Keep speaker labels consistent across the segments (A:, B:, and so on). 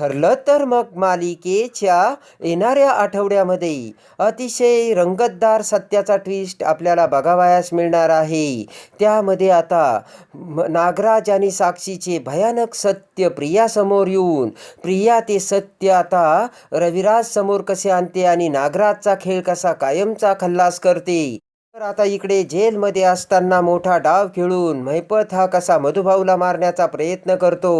A: ठरलं तर मग मालिकेच्या येणाऱ्या आठवड्यामध्ये अतिशय रंगतदार सत्याचा ट्विस्ट आपल्याला बघावयास मिळणार आहे. त्यामध्ये आता नागराज आणि साक्षीचे भयानक सत्य प्रियासमोर येऊन प्रिया ते सत्य आता रविराज समोर कसे आणते आणि नागराजचा खेळ कसा कायमचा खल्लास करते? तर आता इकडे जेलमध्ये असताना मोठा डाव खेळून महिपत हा कसा मधुभाऊला मारण्याचा प्रयत्न करतो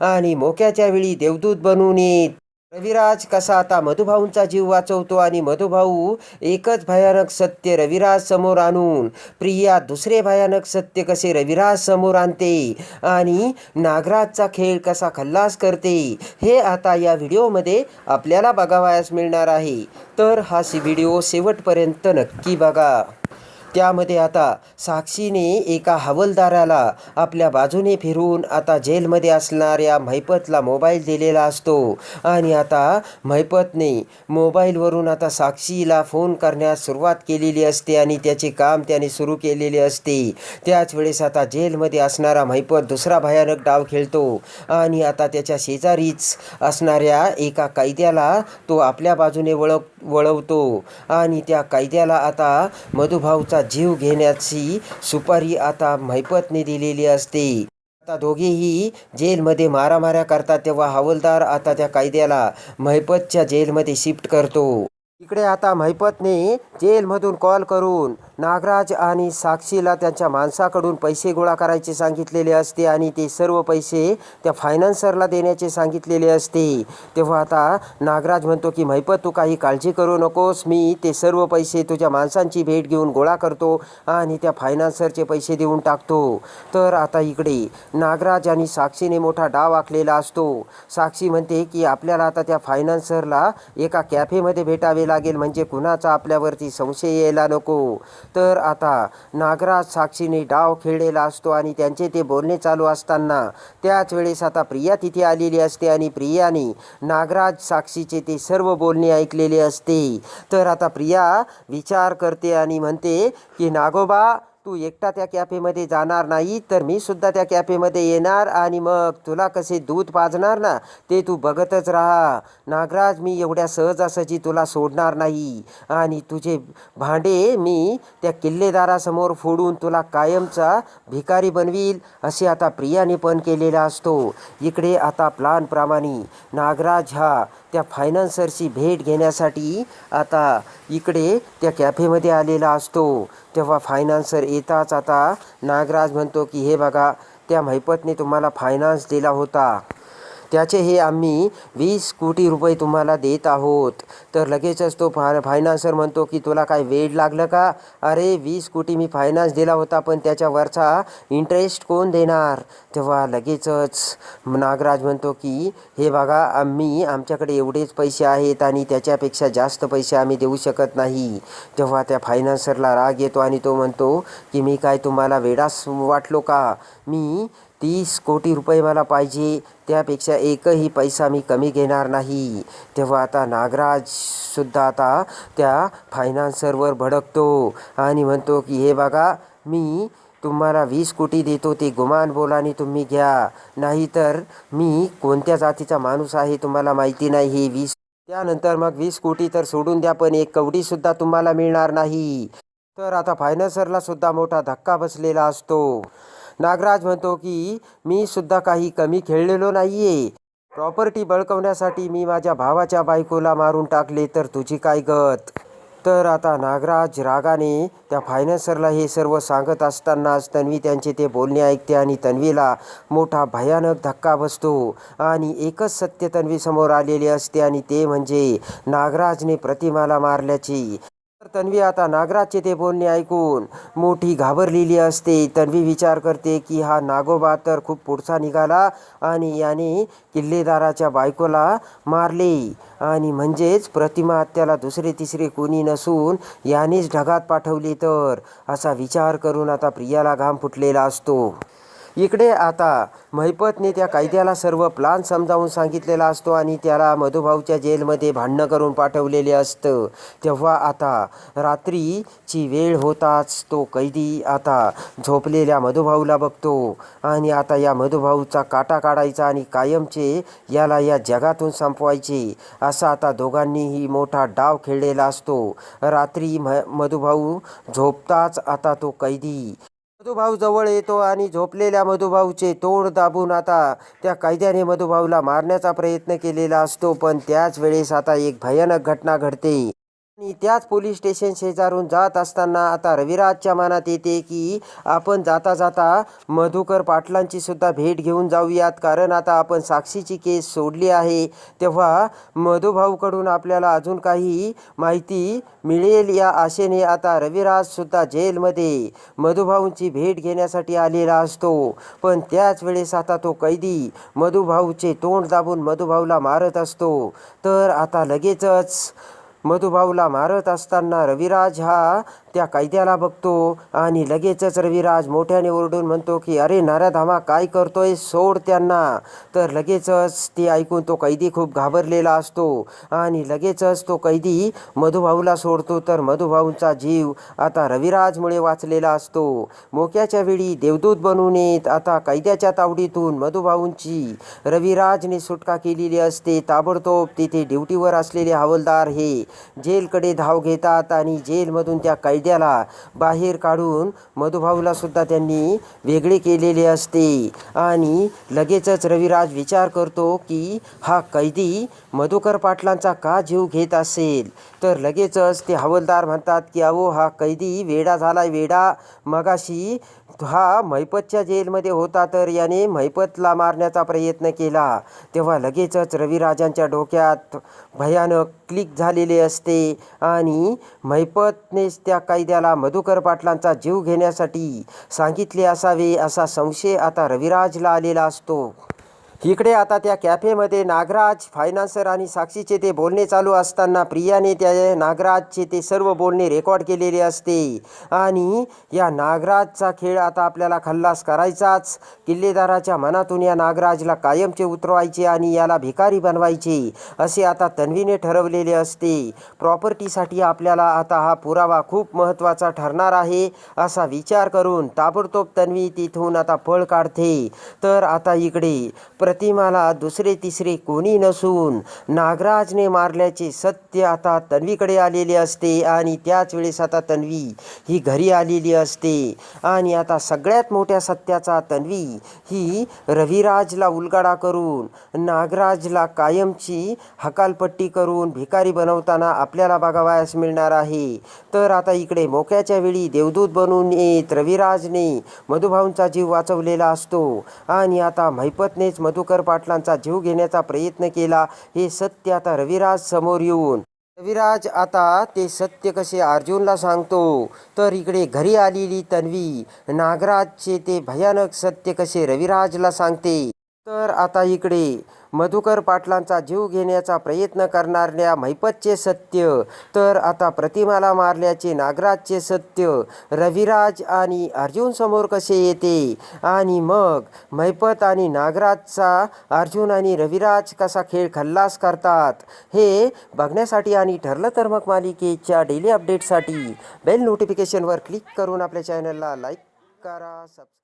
A: आणि मोक्याच्या वेळी देवदूत बनून येत. रविराज कसा आता मधुभाऊंचा जीव वाचवतो आणि मधुभाऊ एकच भयानक सत्य रविराज समोर आणून प्रिया दुसरे भयानक सत्य कसे रविराज समोर आणते आणि नागराजचा खेळ कसा खल्लास करते हे आता या व्हिडिओमध्ये आपल्याला बघावयास मिळणार आहे. तर हा सी व्हिडिओ शेवटपर्यंत नक्की बघा. त्यामध्ये आता साक्षीने एका हवलदाराला आपल्या बाजूने फिरून आता जेलमध्ये असणाऱ्या महिपतला मोबाईल दिलेला असतो. आणि आता महिपतने मोबाईलवरून आता साक्षीला फोन करण्यास सुरुवात केलेली असते आणि त्याचे काम त्याने सुरू केलेले असते. त्याच वेळेस आता जेलमध्ये असणारा महिपत दुसरा भयानक डाव खेळतो. आणि आता त्याच्या शेजारीच असणाऱ्या एका कैद्याला तो आपल्या बाजूने वळख वळवतो. आणि त्या कायद्याला आता मधुभाऊचा जीव घेण्याची सुपारी आता महिपतने दिलेली असते. आता दोघेही जेलमध्ये मारामाऱ्या करतात तेव्हा हवलदार आता त्या कायद्याला महिपतच्या जेलमध्ये शिफ्ट करतो. इकडे आता महिपतने जेलमधून कॉल करून नागराज आणि साक्षीला त्यांच्या माणसाकडून पैसे गोळा करायचे सांगितलेले असते आणि ते सर्व पैसे त्या फायनान्सरला देण्याचे सांगितलेले असते. तेव्हा आता नागराज म्हणतो की महिपत तू काही काळजी करू नकोस. मी ते सर्व पैसे तुझ्या माणसांची भेट घेऊन गोळा करतो आणि त्या फायनान्सरचे पैसे देऊन टाकतो. तर आता इकडे नागराज आणि साक्षीने मोठा डाव आखलेला असतो. साक्षी म्हणते की आपल्याला आता त्या फायनान्सरला एका कॅफेमध्ये भेटावे लागेल. म्हणजे कुणाचा आपल्यावरती संशय यायला नको. तर आता नागराज साक्षीने डाव खेळलेला असतो आणि त्यांचे ते बोलणे चालू असताना त्याच वेळेस आता प्रिया तिथे आलेली असते आणि प्रियाने नागराज साक्षीचे ते सर्व बोलणे ऐकलेले असते. तर आता प्रिया विचार करते आणि म्हणते की नागोबा तू एकटा त्या कॅफेमध्ये जाणार नाही तर मी सुद्धा त्या कॅफेमध्ये येणार आणि मग तुला कसे दूध पाजणार ना ते तू बघतच राहा. नागराज मी एवढ्या सहजासहजी तुला सोडणार नाही आणि तुझे भांडे मी त्या किल्लेदारासमोर फोडून तुला कायमचा भिकारी बनवील असे आता प्रियाने पण केलेला असतो. इकडे आता प्लानप्रमाणे नागराज हा त्या फायनान्सरची भेट घेण्यासाठी आता इकडे त्या कॅफेमध्ये आलेला असतो. तेव्हा फायनान्सर येताच आता नागराज म्हणतो की हे बघा त्या महिपतने तुम्हाला फायनान्स दिला होता. त्याचे हे आम्ही वीस कोटी रुपये तुम्हाला देत आहोत. तर लगेचच तो फा फायनान्सर म्हणतो की तुला काय वेळ लागलं का? अरे वीस कोटी मी फायनान्स दिला होता पण त्याच्यावरचा इंटरेस्ट कोण देणार? तेव्हा लगेचच नागराज म्हणतो की हे बघा आम्ही आमच्याकडे एवढेच पैसे आहेत आणि त्याच्यापेक्षा जास्त पैसे आम्ही देऊ शकत नाही. तेव्हा त्या फायनान्सरला राग येतो आणि तो म्हणतो की मी काय तुम्हाला वेडास वाटलो का? मी तीस कोटी रुपये मला पाहिजे त्यापेक्षा एकही पैसा मी कमी घेणार नाही. तेव्हा आता नागराजसुद्धा आता त्या फायनान्सरवर भडकतो आणि म्हणतो की हे बघा मी तुम्हाला वीस कोटी देतो ते गुमान बोलाने तुम्ही घ्या. नाहीतर मी कोणत्या जातीचा माणूस आहे तुम्हाला माहिती नाही हे वीस त्यानंतर मग वीस कोटी तर सोडून द्या पण एक कवडीसुद्धा तुम्हाला मिळणार नाही. तर आता फायनान्सरला सुद्धा मोठा धक्का बसलेला असतो. नागराज म्हणतो की मी सुद्धा काही कमी खेळलेलो नाहीये. प्रॉपर्टी बळकवण्यासाठी मी माझ्या भावाच्या बायकोला मारून टाकले तर तुझी काय गत? तर आता नागराज रागाने त्या फायनान्सरला हे सर्व सांगत असतानाच तन्वी त्यांचे ते बोलणे ऐकते आणि तन्वीला मोठा भयानक धक्का बसतो. आणि एकच सत्य तन्वीसमोर आलेले असते आणि ते म्हणजे नागराजने प्रतिमाला मारल्याची. तर तन्वी आता नागराजचे ते बोलणे ऐकून मोठी घाबरलेली असते. तन्वी विचार करते की हा नागोबा तर खूप पुढचा निघाला आणि याने किल्लेदाराच्या बायकोला मारले. आणि म्हणजेच प्रतिमा त्याला दुसरे तिसरे कोणी नसून यानेच ढगात पाठवले तर असा विचार करून आता प्रियाला घाम फुटलेला असतो. इकडे आता महिपतने त्या कैद्याला सर्व प्लान समजावून सांगितलेला असतो आणि त्याला मधुभाऊच्या जेलमध्ये भांडणं करून पाठवलेले असतं. तेव्हा आता रात्रीची वेळ होताच तो कैदी आता झोपलेल्या मधुभाऊला बघतो आणि आता या मधुभाऊचा काटा काढायचा आणि कायमचे याला या जगातून संपवायचे असा आता दोघांनीही मोठा डाव खेळलेला असतो. रात्री म मधुभाऊ झोपताच आता तो कैदी मधुभाऊ जवळ येतो आणि झोपलेल्या मधुभाऊचे तोंड दाबून आता त्या कैद्याने मधुभाऊला मारण्याचा प्रयत्न केलेला असतो पण त्याच वेळेस आता एक भयानक घटना घडते. आणि त्याच पोलीस स्टेशन शेजारून जात असताना आता रविराजच्या मनात येते की आपण जाता जाता मधुकर पाटलांची सुद्धा भेट घेऊन जाऊयात. कारण आता आपण साक्षीची केस सोडली आहे. तेव्हा मधुभाऊकडून आपल्याला अजून काही माहिती मिळेल या आशेने आता रविराजसुद्धा जेलमध्ये मधुभाऊंची भेट घेण्यासाठी आलेला असतो. पण त्याच वेळेस आता तो कैदी मधुभाऊचे तोंड दाबून मधुभाऊला मारत असतो. तर आता लगेचच मधुभाऊला मारत असताना रविराज हा त्या कैद्याला बघतो आणि लगेचच रविराज मोठ्याने ओरडून म्हणतो की अरे नाराधामा काय करतोय? सोड त्यांना. तर लगेचच ते ऐकून तो कैदी खूप घाबरलेला असतो आणि लगेचच तो कैदी मधुभाऊला सोडतो. तर मधुभाऊंचा जीव आता रविराजमुळे वाचलेला असतो. मोक्याच्या वेळी देवदूत बनून येत आता कैद्याच्या तावडीतून मधुभाऊंची रविराजने सुटका केलेली असते. ताबडतोब तिथे ड्युटीवर असलेले हवालदार हे जेलकडे धाव घेतात आणि जेलमधून त्या कैद्याला बाहेर काढून मधुभाऊला सुद्धा त्यांनी वेगळे केलेले असते. आणि लगेचच रविराज विचार करतो की हा कैदी मधुकर पाटलांचा का जीव घेत असेल? तर लगेचच ते हवलदार म्हणतात की अहो हा कैदी वेडा झालाय वेडा. मगाशी हा मैपतच्या जेलमध्ये होता तर याने मैपतला मारण्याचा प्रयत्न केला. तेव्हा लगेचच रविराजांच्या डोक्यात भयानक क्लिक झालेले असते आणि मैपतनेच त्या कैद्याला मधुकर पाटलांचा जीव घेण्यासाठी सांगितले असावे असा संशय आता रविराजला आलेला असतो. इकडे आता त्या कॅफेमध्ये नागराज फायनान्सर आणि साक्षीचे ते बोलणे चालू असताना प्रियाने त्या नागराजचे ते सर्व बोलणे रेकॉर्ड केलेले असते. आणि या नागराजचा खेळ आता आपल्याला खल्लास करायचाच. किल्लेदाराच्या मनातून या नागराजला कायमचे उतरवायचे आणि याला भिकारी बनवायचे असे आता तन्वीने ठरवलेले असते. प्रॉपर्टीसाठी आपल्याला आता हा पुरावा खूप महत्त्वाचा ठरणार आहे असा विचार करून ताबडतोब तन्वी तिथून आता पळ काढते. तर आता इकडे प्रतिमाला दुसरे तिसरे कोणी नसून नागराजने मारल्याचे सत्य आता तन्वीकडे आलेले असते आणि त्याच वेळेस आता तन्वी ही घरी आलेली असते. आणि आता सगळ्यात मोठ्या सत्याचा तन्वी ही रविराजला उलगाडा करून नागराजला कायमची हकालपट्टी करून भिकारी बनवताना आपल्याला बघावयास मिळणार आहे. तर आता इकडे मोक्याच्या वेळी देवदूत बनून येत रविराजने मधुभाऊंचा जीव वाचवलेला असतो. आणि आता महिपतनेच मधुकर पाटलांचा जीव घेण्याचा प्रयत्न केला हे सत्य आता रविराज समोर येऊन. रविराज आता ते सत्य कसे अर्जुनला सांगतो? तर इकडे घरी आलेली तन्वी. नागराजचे ते भयानक सत्य कसे रविराजला सांगते? तर आता इकडे मधुकर पाटलांचा जीव घेण्याचा प्रयत्न करणाऱ्या महिपतचे सत्य तर आता प्रतिमाला मारल्याचे नागराजचे सत्य रविराज आणि अर्जुन समोर कसे येते? आणि मग महिपत आणि नागराजचा अर्जुन आणि रविराज कसा खेळ खल्लास करतात? हे बघण्यासाठी आणि ठरलं तर मग मालिकेच्या डेली अपडेटसाठी बेल नोटिफिकेशनवर क्लिक करून आपल्या चॅनलला लाईक करा सबस्क्राईब